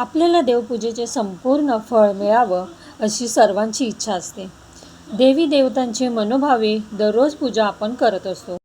आपल्याला देवपूजेचे संपूर्ण फळ मिळावं अशी सर्वांची इच्छा असते. देवी देवतांचे मनोभावे दररोज पूजा आपण करत असतो.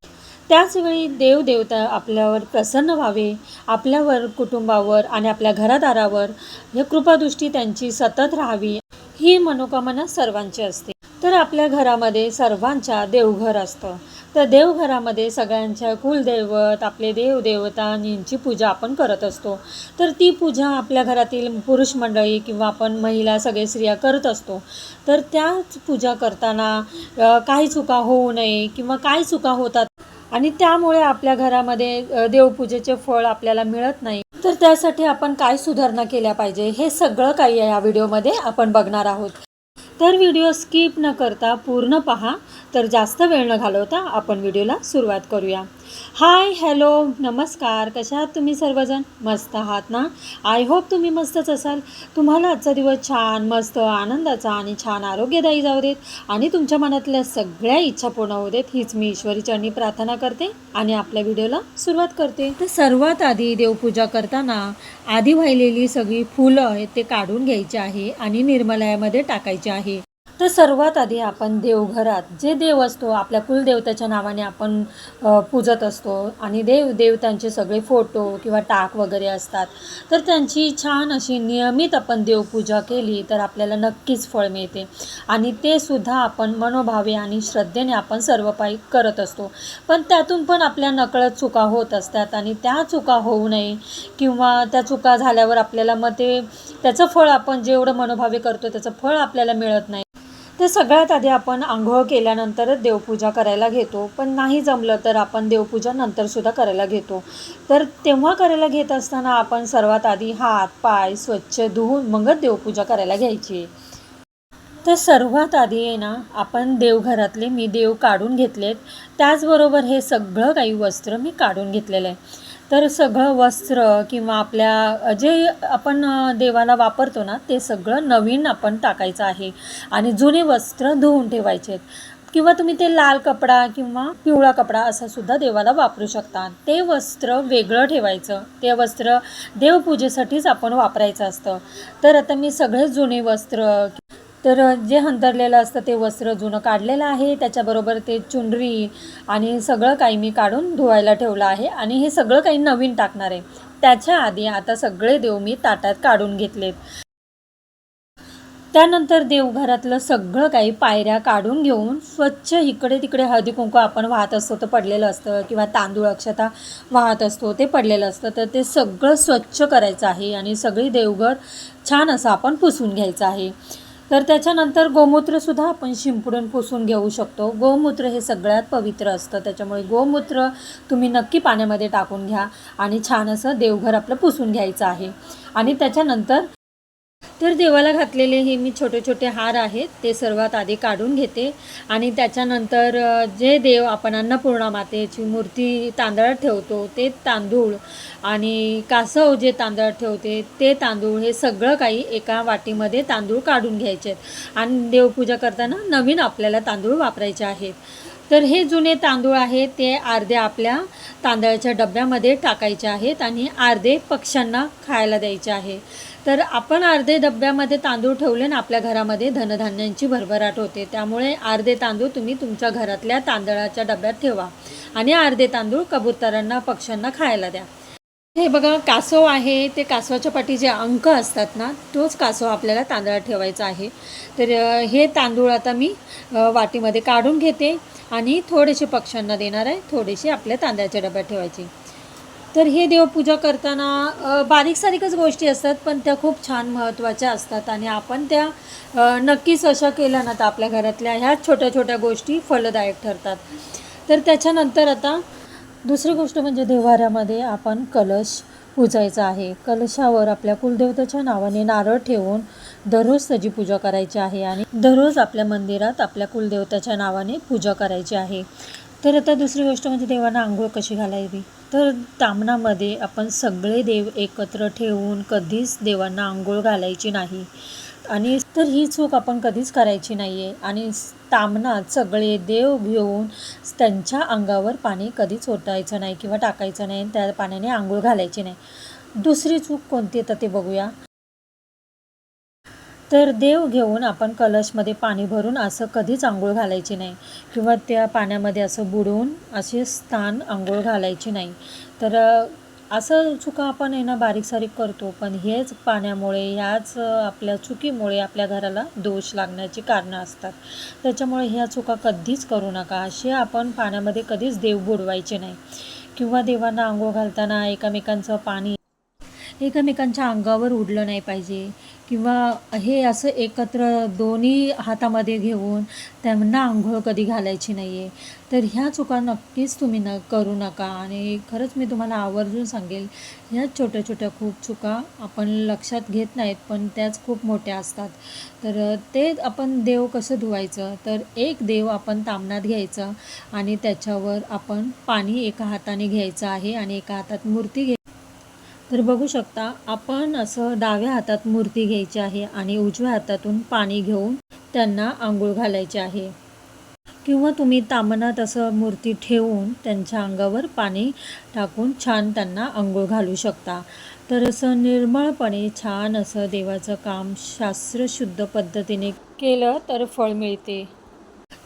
त्याचवेळी देवदेवता आपल्यावर प्रसन्न व्हावे आपल्यावर कुटुंबावर आणि आपल्या घरादारावर हे कृपादृष्टी त्यांची सतत राहावी ही मनोकामना सर्वांची असते. तर आपल्या घरामध्ये सर्वांच्या देवघर असतं. तर देवघरामध्ये सगळ्यांच्या कुलदैवत आपले देवदेवतांची पूजा आपण करत असतो. तर ती पूजा आपल्या घरातील पुरुष मंडळी किंवा आपण महिला सगळे स्त्रिया करत असतो. तर त्याच पूजा करताना काही चुका होऊ नये किंवा काय चुका होतात आणि त्यामुळे आपल्या घरामध्ये देवपूजेचे फळ आपल्याला मिळत नाही. तर त्यासाठी आपण काय सुधारणा केल्या पाहिजे हे सगळं काही या व्हिडिओमध्ये आपण बघणार आहोत. तर व्हिडिओ स्किप न करता पूर्ण पहा. तर जास्त वेळ न घालवता आपण व्हिडिओला सुरुवात करूया. हाय हॅलो नमस्कार. कशा आहात तुम्ही सर्वजण? मस्त आहात ना? आय होप तुम्ही मस्तच असाल. तुम्हाला आजचा दिवस छान मस्त आनंदाचा आणि छान आरोग्यदायी जाऊ देत आणि तुमच्या मनातल्या सगळ्या इच्छा पूर्ण होऊ देत हीच मी ईश्वरी चरणी प्रार्थना करते आणि आपल्या व्हिडिओला सुरुवात करते. तर सर्वात आधी देवपूजा करताना आधी वाहिलेली सगळी फुलं आहेत ते काढून घ्यायची आहे आणि निर्मलयामध्ये टाकायची आहे. तर सर्वात आधी आपण देवघरात जे देव असतो आपल्या कुलदेवताच्या नावाने आपण पूजत असतो आणि देव देवतांचे सगळे फोटो किंवा टाक वगैरे असतात. तर त्यांची छान अशी नियमित आपण देवपूजा केली तर आपल्याला नक्कीच फळ मिळते. आणि ते सुद्धा आपण मनोभावे आणि श्रद्धेने आपण सर्व पायी करत असतो. पण त्यातून पण आपल्या नकळत चुका होत असतात आणि त्या चुका होऊ नये किंवा त्या चुका झाल्यावर आपल्याला मग ते त्याचं फळ आपण जेवढं मनोभावे करतो त्याचं फळ आपल्याला मिळत नाही. तर सगळ्यात आधी आपण आंघोळ केल्यानंतरच देवपूजा करायला घेतो. पण नाही जमलं तर आपण देवपूजा नंतरसुद्धा करायला घेतो. तर तेव्हा करायला घेत असताना आपण सर्वात आधी हात पाय स्वच्छ धुवून मगच देवपूजा करायला घ्यायची. तर सर्वात आधी आहे ना आपण देवघरातले मी देव काढून घेतलेत. त्याचबरोबर हे सगळं काही वस्त्र मी काढून घेतलेलं आहे. तर सगळं वस्त्र किंवा आपल्या जे आपण देवाला वापरतो ना ते सगळं नवीन आपण टाकायचं आहे. आणि जुने वस्त्र धुवून ठेवायचे आहेत. किंवा तुम्ही ते लाल कपडा किंवा पिवळा कपडा असा सुद्धा देवाला वापरू शकता. ते वस्त्र वेगळं ठेवायचं. ते वस्त्र देवपूजेसाठीच आपण वापरायचं असतं. तर आता मी सगळे जुने वस्त्र तर जे हंतरलेलं असतं ते वस्त्र जुनं काढलेलं आहे. त्याच्याबरोबर ते चुनरी आणि सगळं काही मी काढून धुवायला ठेवलं आहे आणि हे सगळं काही नवीन टाकणार आहे. त्याच्या आधी आता सगळे देव मी ताटात काढून घेतलेत. त्यानंतर देवघरातलं सगळं काही पायऱ्या काढून घेऊन स्वच्छ इकडे तिकडे हळदी कुंकू आपण वाहत असतो तर पडलेलं असतं किंवा तांदूळ अक्षता वाहत असतो ते पडलेलं असतं. तर ते सगळं स्वच्छ करायचं आहे आणि सगळी देवघर छान असं आपण पुसून घ्यायचं आहे. तर त्याच्यानंतर गोमूत्रसुद्धा आपण शिंपडून पुसून घेऊ शकतो. गोमूत्र हे सगळ्यात पवित्र असतं. त्याच्यामुळे गोमूत्र तुम्ही नक्की पाण्यामध्ये टाकून घ्या आणि छान असं देवघर आपलं पुसून घ्यायचं आहे. आणि त्याच्यानंतर तर देवाला घातलेले हे मी छोटे छोटे हार आहेत ते सर्वात आधी काढून घेते. आणि त्याच्यानंतर जे देव आपण अन्नपूर्णा मातेची मूर्ती तांदळात ठेवतो ते तांदूळ आणि कासव जे तांदळात ठेवते ते तांदूळ हे सगळं काही एका वाटीमध्ये तांदूळ काढून घ्यायचे आहेत. आणि देवपूजा करताना नवीन आपल्याला तांदूळ वापरायचे आहेत. तर हे जुने तांदूळ आहेत ते अर्धे आपल्या तांदळाच्या डब्यामध्ये टाकायचे आहेत आणि अर्धे पक्ष्यांना खायला द्यायचे आहे. तर आपण अर्धे डब्यामध्ये तांदूळ ठेवले ना आपल्या घरामध्ये धनधान्यांची भरभराट होते. त्यामुळे अर्धे तांदूळ तुम्ही तुमच्या घरातल्या तांदळाच्या डब्यात ठेवा आणि अर्धे तांदूळ कबुतरांना पक्ष्यांना खायला द्या. हे बघा कासव आहे ते कासवाच्या पाठी जे अंक असतात ना तोच कासव आपल्याला तांदळात ठेवायचा आहे. तर हे तांदूळ आता मी वाटीमध्ये काढून घेते आणि थोडेसे पक्ष्यांना देणार आहे थोडेसे आपल्या तांदळाच्या डब्यात ठेवायचे. तर हे देवपूजा करताना बारीक सारीकच गोष्टी असतात पण त्या खूप छान महत्त्वाच्या असतात आणि आपण त्या नक्कीच अशा केल्या ना तर आपल्या घरातल्या ह्या छोट्या छोट्या गोष्टी फलदायक ठरतात. तर त्याच्यानंतर आता दुसरी गोष्ट म्हणजे देव्हाऱ्यामध्ये आपण कलश पूजायचा आहे. कलशावर आपल्या कुलदेवतेच्या नावाने नारळ ठेवून दररोज त्याची पूजा करायची आहे आणि दररोज आपल्या मंदिरात आपल्या कुलदेवताच्या नावाने पूजा करायची आहे. तर आता दुसरी गोष्ट म्हणजे देवांना आंघोळ कशी घालावी? तर तामणामध्ये आपण सगळे देव एकत्र ठेवून कधीच देवांना आंघोळ घालायची नाही. आणि तर ही चूक आपण कधीच करायची नाही आहे आणि तामना सगळे देव घेऊन त्यांच्या अंगावर पाणी कधीच ओतायचं नाही किंवा टाकायचं नाही त्या पाण्याने आंघोळ घालायची नाही. दुसरी चूक कोणती तर ते बघूया. तर देव घेऊन आपण कलशमध्ये पाणी भरून असं कधीच आंघोळ घालायची नाही किंवा त्या पाण्यामध्ये असं बुडवून असे स्थान आंघोळ घालायची नाही. तर असं चुका आपण आहे ना बारीक सारीक करतो पण हेच पाण्यामुळे ह्याच आपल्या चुकीमुळे आपल्या घराला दोष लागण्याची कारणं असतात. त्याच्यामुळे ह्या चुका कधीच करू नका. असे आपण पाण्यामध्ये कधीच देव बुडवायचे नाही. किंवा देवांना आंघोळ घालताना एकमेकांचं पाणी एकमेकांच्या अंगावर उडलं नाही पाहिजे. किंवा हे असं एकत्र दोन्ही हातामध्ये घेऊन त्यांना आंघोळ कधी घालायची नाही आहे तर ह्या चुका नक्कीच तुम्ही न करू नका. आणि खरंच मी तुम्हाला आवर्जून सांगेल ह्या छोट्या छोट्या खूप चुका आपण लक्षात घेत नाहीत पण त्याच खूप मोठ्या असतात. तर ते आपण देव कसं धुवायचं? तर एक देव आपण तामणात घ्यायचं आणि त्याच्यावर आपण पाणी एका हाताने घ्यायचं आहे आणि एका हातात मूर्ती घे तर बघू शकता आपण असं डाव्या हातात मूर्ती घ्यायची आहे आणि उजव्या हातातून पाणी घेऊन त्यांना आंघोळ घालायचे आहे. किंवा तुम्ही तामणात असं मूर्ती ठेवून त्यांच्या अंगावर पाणी टाकून छान त्यांना आंघोळ घालू शकता. तर असं निर्मळपणे छान असं देवाचं काम शास्त्रशुद्ध पद्धतीने केलं तर फळ मिळते.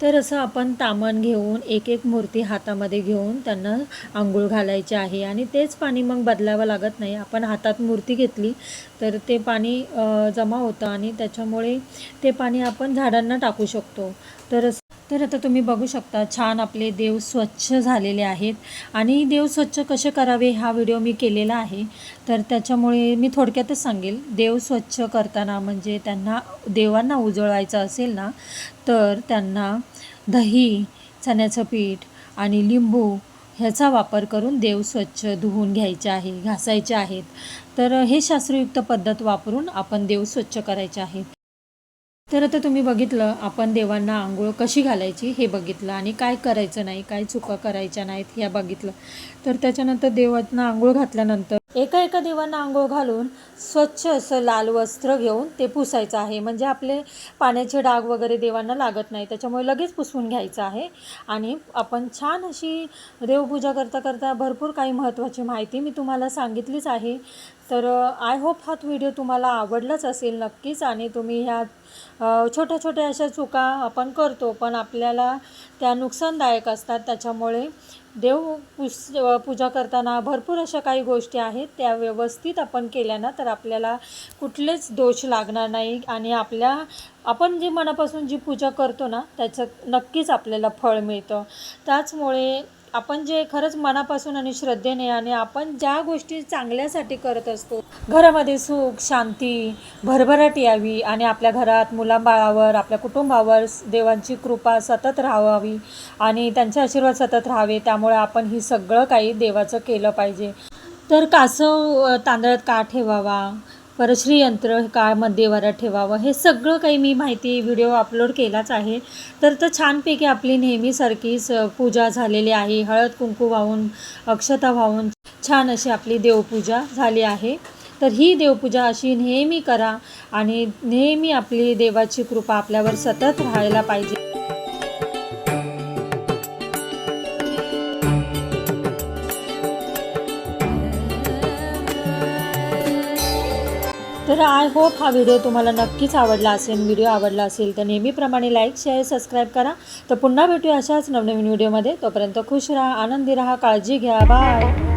तर असं आपण तामण घेऊन एक एक मूर्ती हातामध्ये घेऊन त्यांना आंघोळ घालायचे आहे. आणि तेच पाणी मग बदलावं लागत नाही. आपण हातात मूर्ती घेतली तर ते पाणी जमा होतं आणि त्याच्यामुळे ते पाणी आपण झाडांना टाकू शकतो. तर तर आता तुम्ही बघू शकता छान आपले देव स्वच्छ झालेले आहेत. आणि देव स्वच्छ कसे करावे हा व्हिडिओ मी केलेला आहे. तर त्याच्यामुळे मी थोडक्यातच सांगेल देव स्वच्छ करताना म्हणजे त्यांना देवांना उजळवायचं असेल ना तर त्यांना दही चण्याचं पीठ आणि लिंबू ह्याचा वापर करून देव स्वच्छ धुवून घ्यायचे आहे घासायचे आहेत. तर हे शास्त्रयुक्त पद्धत वापरून आपण देव स्वच्छ करायचे आहेत तर आता तुम्ही बघितलं आपण देवांना आंघोळ कशी घालायची हे बघितलं आणि काय करायचं नाही काय चुका करायच्या नाहीत ह्या बघितलं. तर त्याच्यानंतर देवांना आंघोळ घातल्यानंतर एका एका देवांना आंघोळ घालून स्वच्छ असं लाल वस्त्र घेऊन ते पुसायचं आहे. म्हणजे आपले पाण्याचे डाग वगैरे देवांना लागत नाही. त्याच्यामुळे लगेच पुसून घ्यायचं आहे. आणि आपण छान अशी देवपूजा करता करता भरपूर काही महत्त्वाची माहिती मी तुम्हाला सांगितलीच आहे. तर आय होप हा व्हिडिओ तुम्हाला आवडलाच असेल नक्कीच. आणि तुम्ही ह्या छोट्या छोट्या अशा चुका आपण करतो पण आपल्याला त्या नुकसानदायक असतात. त्याच्यामुळे देव पुस पूजा करताना भरपूर अशा काही गोष्टी आहेत. त्या व्यवस्थित आपण केल्या ना तर आपल्याला कुठलेच दोष लागणार नाही आणि आपल्या आपण जी मनापासून जी पूजा करतो ना त्याच्यात नक्कीच आपल्याला फळ मिळतं. त्याचमुळे आपण जे खरंच मनापासून आणि श्रद्धेने आणि आपण ज्या गोष्टी चांगल्यासाठी करत असतो घरामध्ये सुख शांती भरभराट यावी आणि आपल्या घरात मुलाबाळावर आपल्या कुटुंबावर देवांची कृपा सतत राहावी आणि त्यांचे आशीर्वाद सतत राहावे त्यामुळे आपण ही सगळं काही देवाचं केलं पाहिजे. तर कासव तांदळात का ठेवावा? परत श्रीयंत्र का मध्यवारात ठेवावं हे सगळं काही मी माहिती व्हिडिओ अपलोड केलाच आहे. तर तर छानपैकी आपली नेहमीसारखीच पूजा झालेली आहे. हळद कुंकू वाहून अक्षता वाहून छान अशी आपली देवपूजा झाली आहे. तर ही देवपूजा अशी नेहमी करा आणि नेहमी आपली देवाची कृपा आपल्यावर सतत राहायला पाहिजे. तर आय होप हा व्हिडिओ तुम्हाला नक्कीच आवडला असेल व्हिडिओ आवडला असेल तर नेहमीप्रमाणे लाईक शेअर सबस्क्राईब करा. तर पुन्हा भेटूया अशाच नवनवीन व्हिडिओमध्ये. तोपर्यंत खुश राहा आनंदी राहा काळजी घ्या. बाय